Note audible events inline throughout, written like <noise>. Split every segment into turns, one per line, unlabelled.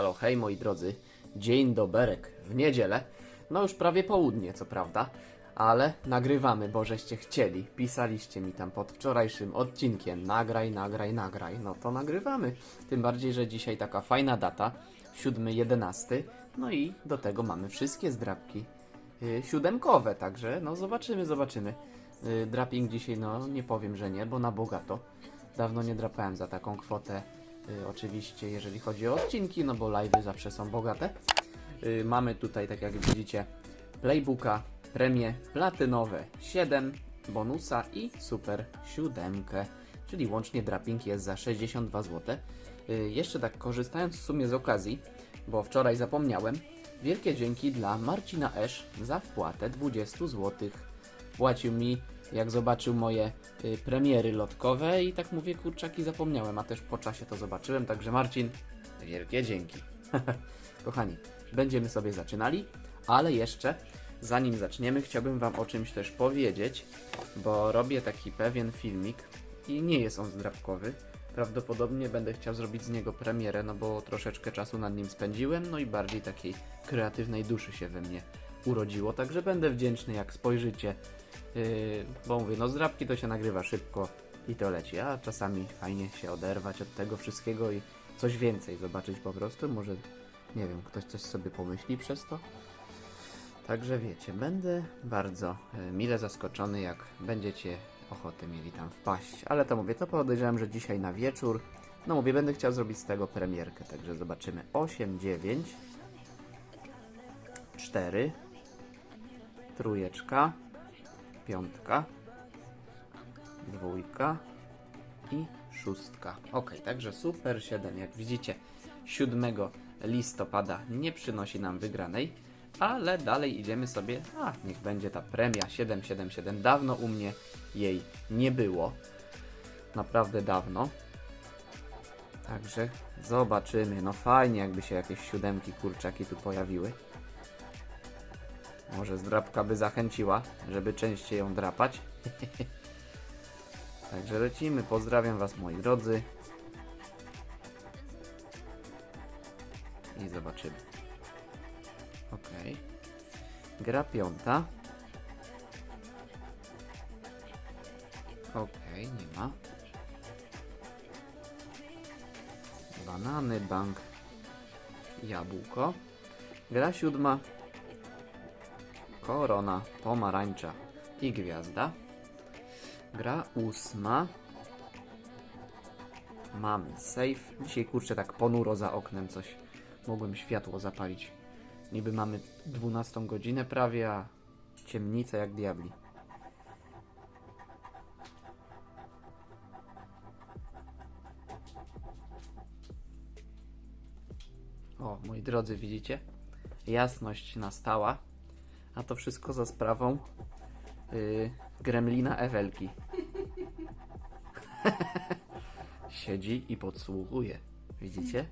Halo, hej moi drodzy. Dzień doberek w niedzielę. No już prawie południe, co prawda, ale nagrywamy, bo żeście chcieli. Pisaliście mi tam pod wczorajszym odcinkiem nagraj, nagraj, nagraj. No to nagrywamy. Tym bardziej, że dzisiaj taka fajna data, 7.11. No i do tego mamy wszystkie zdrabki yy, siódemkowe, także no zobaczymy, zobaczymy. Yy, draping dzisiaj, no nie powiem, że nie, bo na bogato. Dawno nie drapałem za taką kwotę. Y, oczywiście, jeżeli chodzi o odcinki, no bo live'y zawsze są bogate. Y, mamy tutaj, tak jak widzicie, playbooka, premie platynowe 7, bonusa i super 7, czyli łącznie draping jest za 62 zł. Y, jeszcze tak korzystając w sumie z okazji, bo wczoraj zapomniałem, wielkie dzięki dla Marcina Esz za wpłatę 20 zł. Płacił mi jak zobaczył moje y, premiery lotkowe i tak mówię, kurczaki, zapomniałem, a też po czasie to zobaczyłem, także Marcin, wielkie dzięki. <laughs> Kochani, będziemy sobie zaczynali, ale jeszcze zanim zaczniemy, chciałbym Wam o czymś też powiedzieć, bo robię taki pewien filmik i nie jest on zdrabkowy. Prawdopodobnie będę chciał zrobić z niego premierę, no bo troszeczkę czasu nad nim spędziłem, no i bardziej takiej kreatywnej duszy się we mnie urodziło, także będę wdzięczny jak spojrzycie Yy, bo mówię, no zdrabki to się nagrywa szybko i to leci, a czasami fajnie się oderwać od tego wszystkiego i coś więcej zobaczyć po prostu. Może, nie wiem, ktoś coś sobie pomyśli przez to. Także wiecie, będę bardzo e, mile zaskoczony, jak będziecie ochoty mieli tam wpaść. Ale to mówię, to podejrzewam, że dzisiaj na wieczór. No mówię, będę chciał zrobić z tego premierkę, także zobaczymy. 8, 9, 4, trójeczka, piątka, dwójka i szóstka. Ok, także super 7. Jak widzicie, 7 listopada nie przynosi nam wygranej, ale dalej idziemy sobie. A, niech będzie ta premia 777. Dawno u mnie jej nie było. Naprawdę dawno. Także zobaczymy. No fajnie, jakby się jakieś siódemki kurczaki tu pojawiły. Może zdrabka by zachęciła, żeby częściej ją drapać. <laughs> Także lecimy. Pozdrawiam Was moi drodzy. I zobaczymy. Ok. Gra piąta. Ok, nie ma. Banany, bank, jabłko. Gra siódma. Korona, pomarańcza i gwiazda. Gra ósma. Mamy safe. Dzisiaj kurczę tak ponuro za oknem coś. Mogłem światło zapalić. Niby mamy 12 godzinę prawie, a ciemnica jak diabli. O, moi drodzy, widzicie? Jasność nastała. A to wszystko za sprawą yy, gremlina Ewelki. <laughs> Siedzi i podsłuchuje. Widzicie?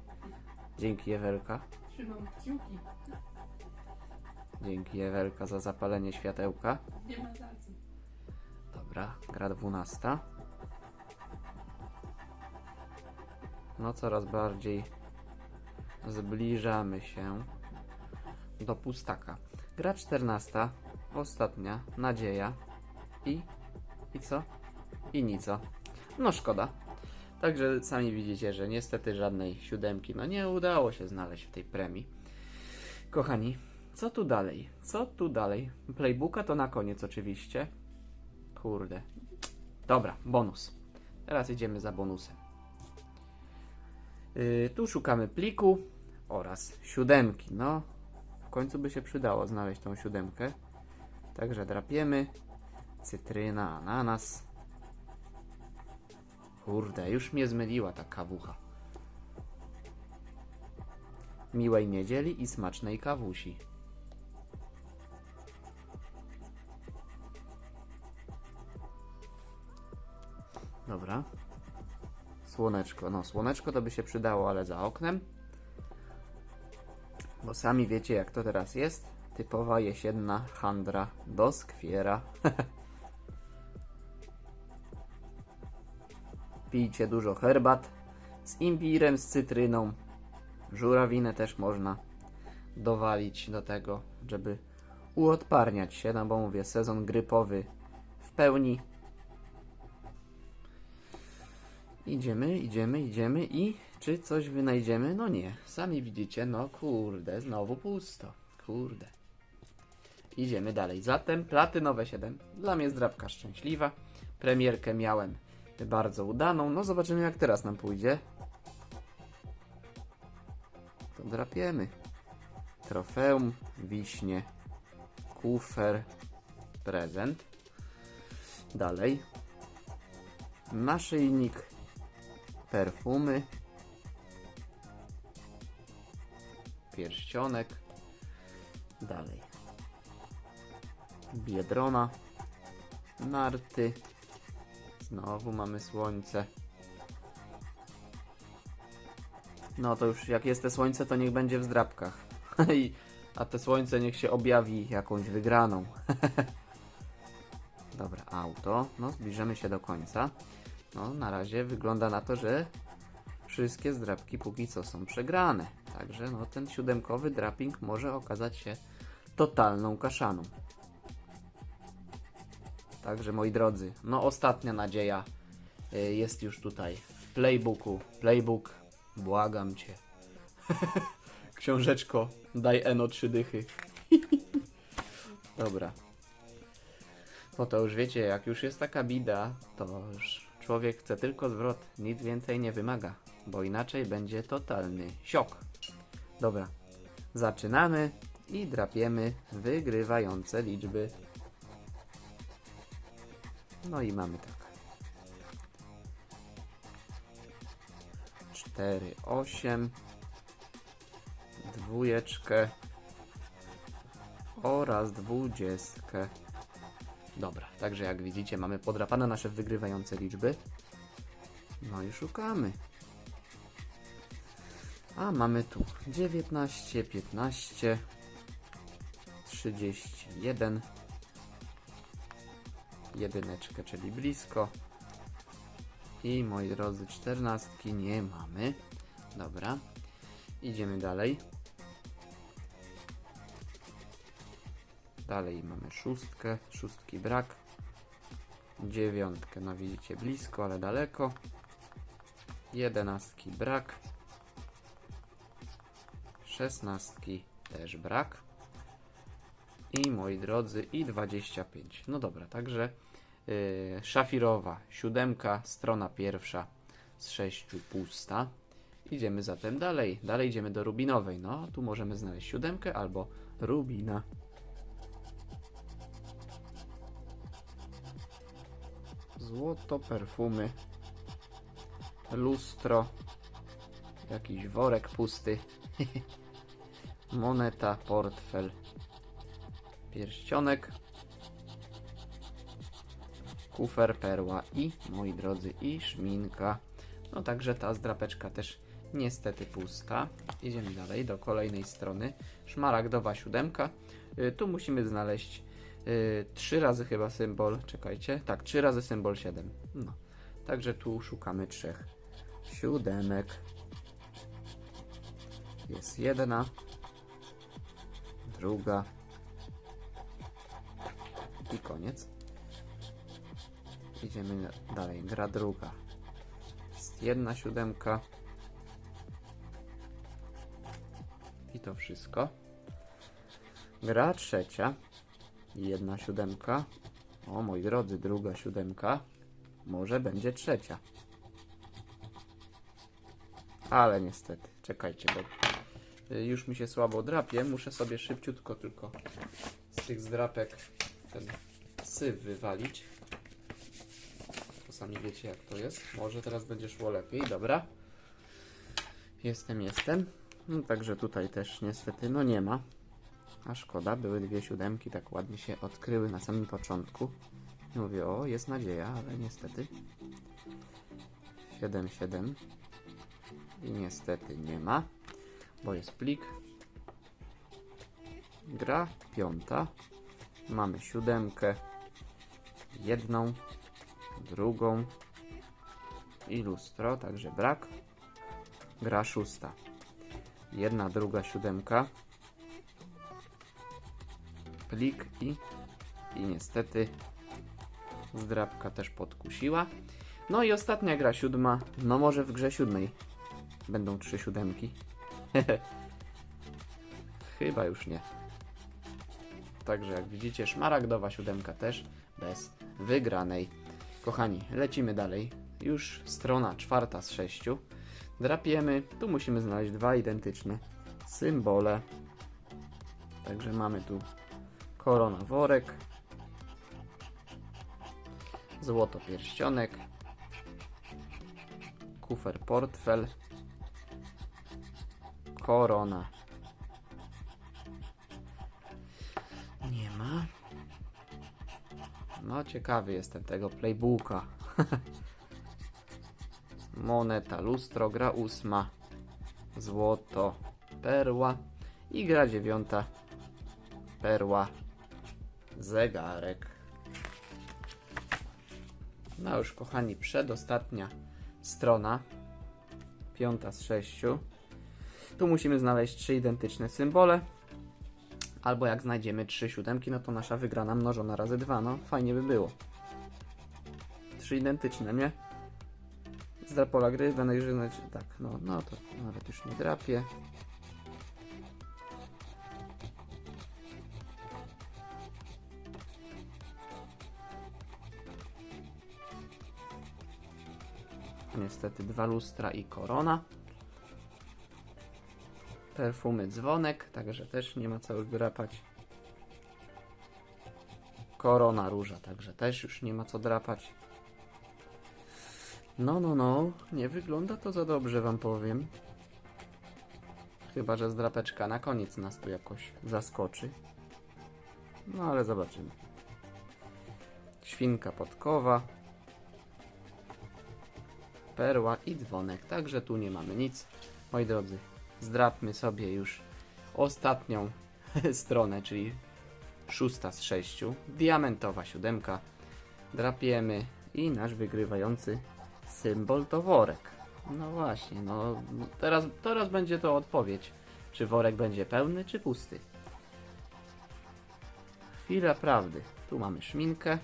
Dzięki Ewelka.
Trzymam kciuki.
Dzięki Ewelka za zapalenie światełka.
Nie ma za co.
Dobra, gra 12. No coraz bardziej zbliżamy się do pustaka. Gra 14. Ostatnia. Nadzieja. I... I co? I nico. No szkoda. Także sami widzicie, że niestety żadnej siódemki no nie udało się znaleźć w tej premii. Kochani, co tu dalej? Co tu dalej? Playbooka to na koniec oczywiście. Kurde. Dobra, bonus. Teraz idziemy za bonusem. Yy, tu szukamy pliku oraz siódemki. No, końcu by się przydało znaleźć tą siódemkę. Także drapiemy. Cytryna, ananas. Kurde, już mnie zmyliła ta kawucha. Miłej niedzieli i smacznej kawusi. Dobra. Słoneczko. No, słoneczko to by się przydało, ale za oknem. Bo sami wiecie, jak to teraz jest. Typowa jesienna handra do skwiera. <laughs> Pijcie dużo herbat z imbirem, z cytryną żurawinę też można dowalić do tego, żeby uodparniać się, no bo mówię, sezon grypowy w pełni. Idziemy, idziemy, idziemy i czy coś wynajdziemy? No nie, sami widzicie, no kurde, znowu pusto, kurde. Idziemy dalej. Zatem platynowe 7. Dla mnie zdrabka szczęśliwa. Premierkę miałem bardzo udaną. No zobaczymy jak teraz nam pójdzie. To drapiemy. Trofeum, wiśnie, kufer, prezent. Dalej. Naszyjnik, perfumy, pierścionek. Dalej. Biedrona, narty. Znowu mamy słońce. No to już jak jest te słońce, to niech będzie w zdrabkach. <laughs> A te słońce niech się objawi jakąś wygraną. <laughs> Dobra, auto. No, zbliżamy się do końca. No, na razie wygląda na to, że wszystkie zdrabki póki co są przegrane. Także no, ten siódemkowy draping może okazać się totalną kaszaną. Także moi drodzy, no ostatnia nadzieja y, jest już tutaj w playbooku. Playbook, błagam cię. <laughs> Książeczko, daj eno trzy dychy. <laughs> Dobra. Bo to już wiecie, jak już jest taka bida, to już człowiek chce tylko zwrot, nic więcej nie wymaga, bo inaczej będzie totalny siok. Dobra, zaczynamy i drapiemy wygrywające liczby. No i mamy tak. 4, 8, dwójeczkę oraz dwudziestkę. Dobra, także jak widzicie mamy podrapane nasze wygrywające liczby. No i szukamy. A mamy tu 19, 15, 31, jedyneczkę, czyli blisko. I moi drodzy, czternastki nie mamy. Dobra, idziemy dalej. Dalej mamy szóstkę, szóstki brak. Dziewiątkę, no widzicie, blisko, ale daleko. Jedenastki brak. Szesnastki też brak. I moi drodzy, i 25. No dobra, także yy, szafirowa siódemka, strona pierwsza z sześciu pusta. Idziemy zatem dalej. Dalej idziemy do rubinowej. No, tu możemy znaleźć siódemkę albo rubina. Złoto, perfumy, lustro, jakiś worek pusty, <laughs> moneta, portfel, pierścionek, kufer, perła i, moi drodzy, i szminka. No także ta zdrapeczka też niestety pusta. Idziemy dalej do kolejnej strony. Szmaragdowa siódemka. Y, tu musimy znaleźć trzy razy chyba symbol. Czekajcie. Tak, trzy razy symbol 7. No. Także tu szukamy trzech siódemek. Jest jedna, druga i koniec. Idziemy dalej. Gra druga. Jest jedna siódemka. I to wszystko. Gra trzecia. Jedna siódemka. O moi drodzy, druga siódemka. Może będzie trzecia. Ale niestety, czekajcie, bo y, już mi się słabo drapie. Muszę sobie szybciutko tylko z tych zdrapek ten syf wywalić. To sami wiecie jak to jest. Może teraz będzie szło lepiej, dobra. Jestem, jestem. No, także tutaj też niestety no nie ma. A szkoda, były dwie siódemki, tak ładnie się odkryły na samym początku. I mówię, o, jest nadzieja, ale niestety 7, 7 i niestety nie ma, bo jest plik. Gra piąta. Mamy siódemkę, jedną, drugą i lustro, także brak. Gra szósta. jedna, druga siódemka. Plik i, i niestety zdrabka też podkusiła. No i ostatnia gra siódma. No może w grze siódmej będą trzy siódemki. <laughs> Chyba już nie. Także jak widzicie, szmaragdowa siódemka też bez wygranej. Kochani, lecimy dalej. Już strona czwarta z sześciu. Drapiemy. Tu musimy znaleźć dwa identyczne symbole. Także mamy tu korona worek, złoto pierścionek, kufer portfel, korona. Nie ma. No, ciekawy jestem tego playbooka. <laughs> Moneta, lustro, gra ósma, złoto, perła i gra dziewiąta, perła, zegarek. No już, kochani, przedostatnia strona, piąta z sześciu. Tu musimy znaleźć trzy identyczne symbole. Albo jak znajdziemy trzy siódemki, no to nasza wygrana mnożona razy dwa. No, fajnie by było. Trzy identyczne, nie? Z pola gry już znać. Tak, no, no to nawet już nie drapię. Niestety dwa lustra i korona. Perfumy dzwonek, także też nie ma co drapać. Korona róża, także też już nie ma co drapać. No, no, no, nie wygląda to za dobrze, wam powiem. Chyba, że zdrapeczka na koniec nas tu jakoś zaskoczy. No, ale zobaczymy. Świnka podkowa. Perła i dzwonek, także tu nie mamy nic. Moi drodzy, zdrapmy sobie już ostatnią <laughs> stronę, czyli szósta z sześciu. Diamentowa siódemka. Drapiemy i nasz wygrywający symbol to worek. No właśnie, no no teraz, teraz będzie to odpowiedź. Czy worek będzie pełny, czy pusty? Chwila prawdy. Tu mamy szminkę,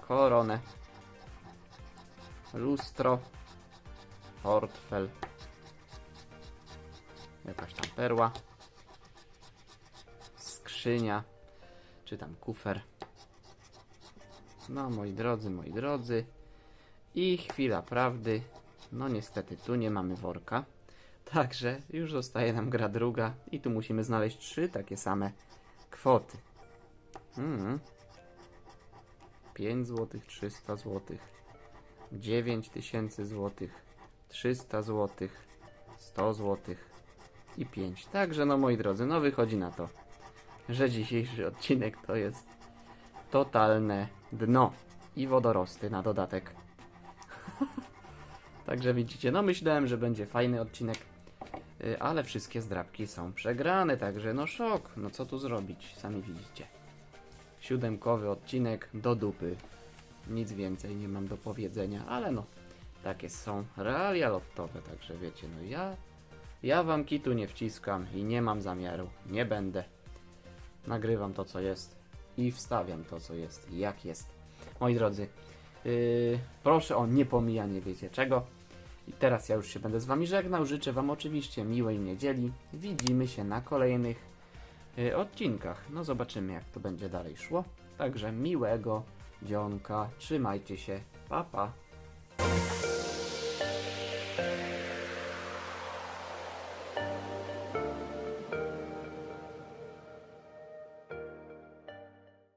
koronę, lustro, portfel, jakaś tam perła, skrzynia, czy tam kufer. No, moi drodzy, moi drodzy. I chwila prawdy. No niestety, tu nie mamy worka. Także już zostaje nam gra druga i tu musimy znaleźć trzy takie same kwoty. Mm. 5 zł, 300 zł, 9 tysięcy złotych, 300 zł, 100 zł i 5. Także no moi drodzy, no wychodzi na to, że dzisiejszy odcinek to jest totalne dno i wodorosty na dodatek. <laughs> Także widzicie, no myślałem, że będzie fajny odcinek, y, ale wszystkie zdrabki są przegrane, także no szok, no co tu zrobić, sami widzicie. Siódemkowy odcinek do dupy. Nic więcej nie mam do powiedzenia, ale no, takie są realia lottowe, także wiecie, no ja, ja wam kitu nie wciskam i nie mam zamiaru, nie będę. Nagrywam to, co jest i wstawiam to, co jest, jak jest. Moi drodzy, Yy, proszę o niepomijanie wiecie czego. I teraz ja już się będę z wami żegnał. Życzę wam oczywiście miłej niedzieli. Widzimy się na kolejnych yy, odcinkach. No zobaczymy jak to będzie dalej szło. Także miłego dzionka. Trzymajcie się. Pa pa.